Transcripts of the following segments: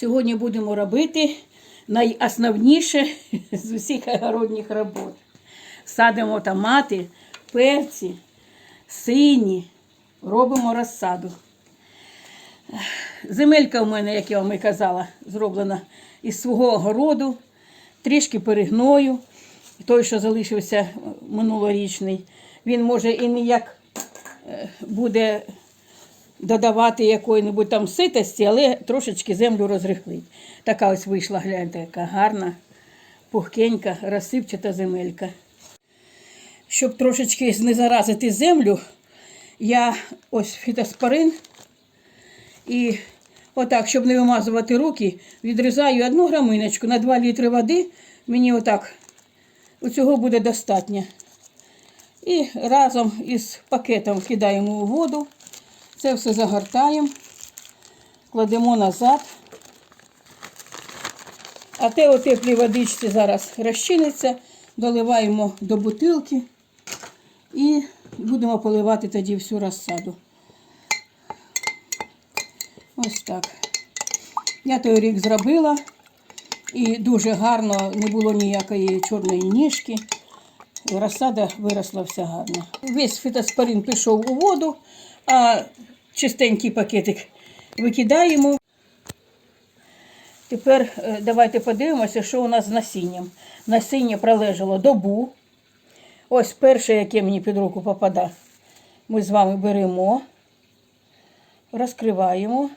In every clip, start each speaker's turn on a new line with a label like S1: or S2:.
S1: Сьогодні будемо робити найосновніше з усіх огородних робот. Садимо томати, перці, сині, робимо розсаду. Земелька в мене, як я вам і казала, зроблена із свого огороду, трішки перегною. Той, що залишився минулорічний, він може і ніяк е, буде додавати якої-небудь там ситості, але трошечки землю розрихлить. Така ось вийшла, гляньте, яка гарна, пухкенька, розсипчата земелька. Щоб трошечки не заразити землю, я ось фітоспорин і отак, щоб не вимазувати руки, відрізаю одну граминочку на 2 літри води. Мені отак цього буде достатньо. І разом із пакетом кидаємо у воду. Це все загортаємо, кладемо назад. А те у теплій водичці зараз розчиниться, доливаємо до бутилки і будемо поливати тоді всю розсаду. Ось так. Я той рік зробила і дуже гарно, не було ніякої чорної ніжки. Розсада виросла вся гарно. Весь фітоспорин пішов у воду, а чистенький пакетик викидаємо. Тепер е, давайте подивимося, що у нас з насінням. Насіння пролежало добу. Ось перше, яке мені під руку попадає, ми з вами беремо, розкриваємо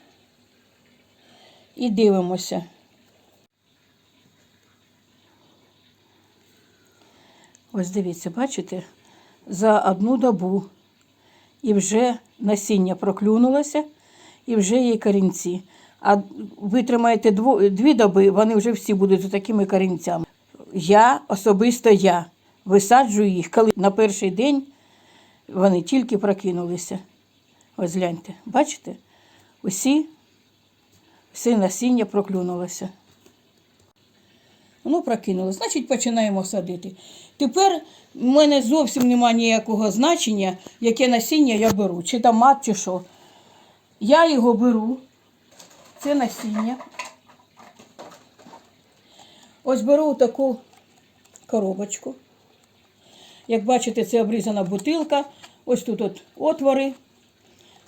S1: і дивимося. Ось дивіться, бачите, за одну добу і вже насіння проклюнулося, і вже є корінці. А ви тримаєте дві доби, вони вже всі будуть з такими корінцями. Я, особисто я, висаджую їх, коли на перший день вони тільки прокинулися. Ось гляньте, бачите? Усі, все насіння проклюнулося. Воно прокинулося. Значить, починаємо садити. Тепер в мене зовсім немає ніякого значення, яке насіння я беру, чи томат, чи що. Я його беру, це насіння. Ось беру таку коробочку. Як бачите, це обрізана бутилка. Ось тут от отвори.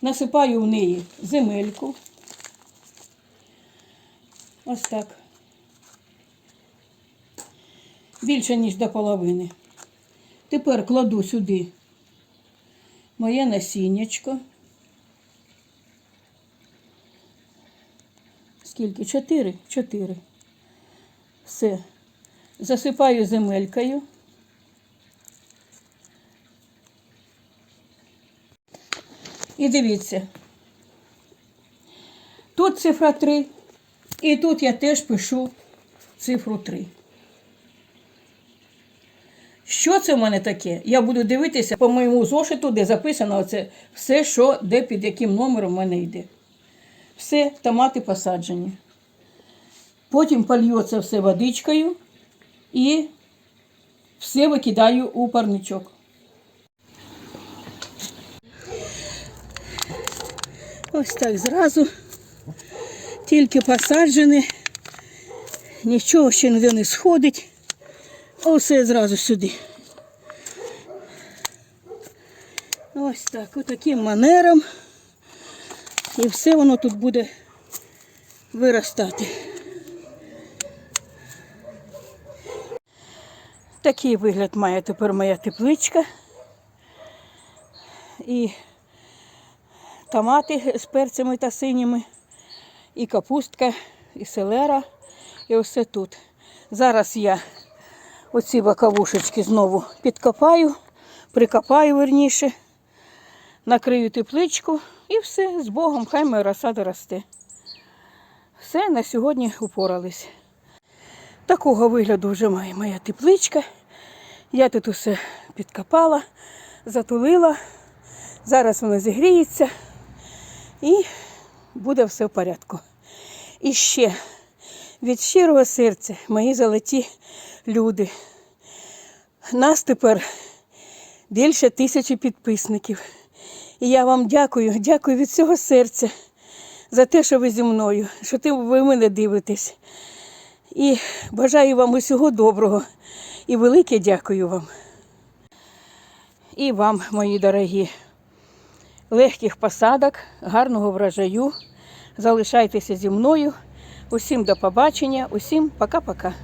S1: Насипаю в неї земельку. Ось так. Більше, ніж до половини. Тепер кладу сюди моє насіннячко. Скільки? Чотири? Чотири. Все. Засипаю земелькою. І дивіться. Тут цифра 3. І тут я теж пишу цифру 3. Що це в мене таке? Я буду дивитися по моєму зошиту, де записано оце все, що де під яким номером в мене йде. Все, томати посаджені. Потім це все водичкою і все викидаю у парничок. Ось так зразу. Тільки посаджене, нічого ще ніде не сходить. Усе зразу сюди. Ось так, отаким манером. І все воно тут буде виростати. Такий вигляд має тепер моя тепличка. І томати з перцями та синіми, і капустка, і селера, і все тут. Зараз я оці боковушечки знову підкопаю, прикопаю верніше, накрию тепличку і все, з Богом, хай моя розсада росте. Все, на сьогодні упорались. Такого вигляду вже має моя тепличка. Я тут усе підкопала, затулила. Зараз воно зігріється і буде все в порядку. І ще від щирого серця, мої золоті люди. Нас тепер більше тисячі підписників. І я вам дякую, дякую від всього серця за те, що ви зі мною, що ви мене дивитесь. І бажаю вам усього доброго. І велике дякую вам. І вам, мої дорогі, легких посадок, гарного врожаю. Залишайтеся зі мною. Усім до побачення, усім пока-пока.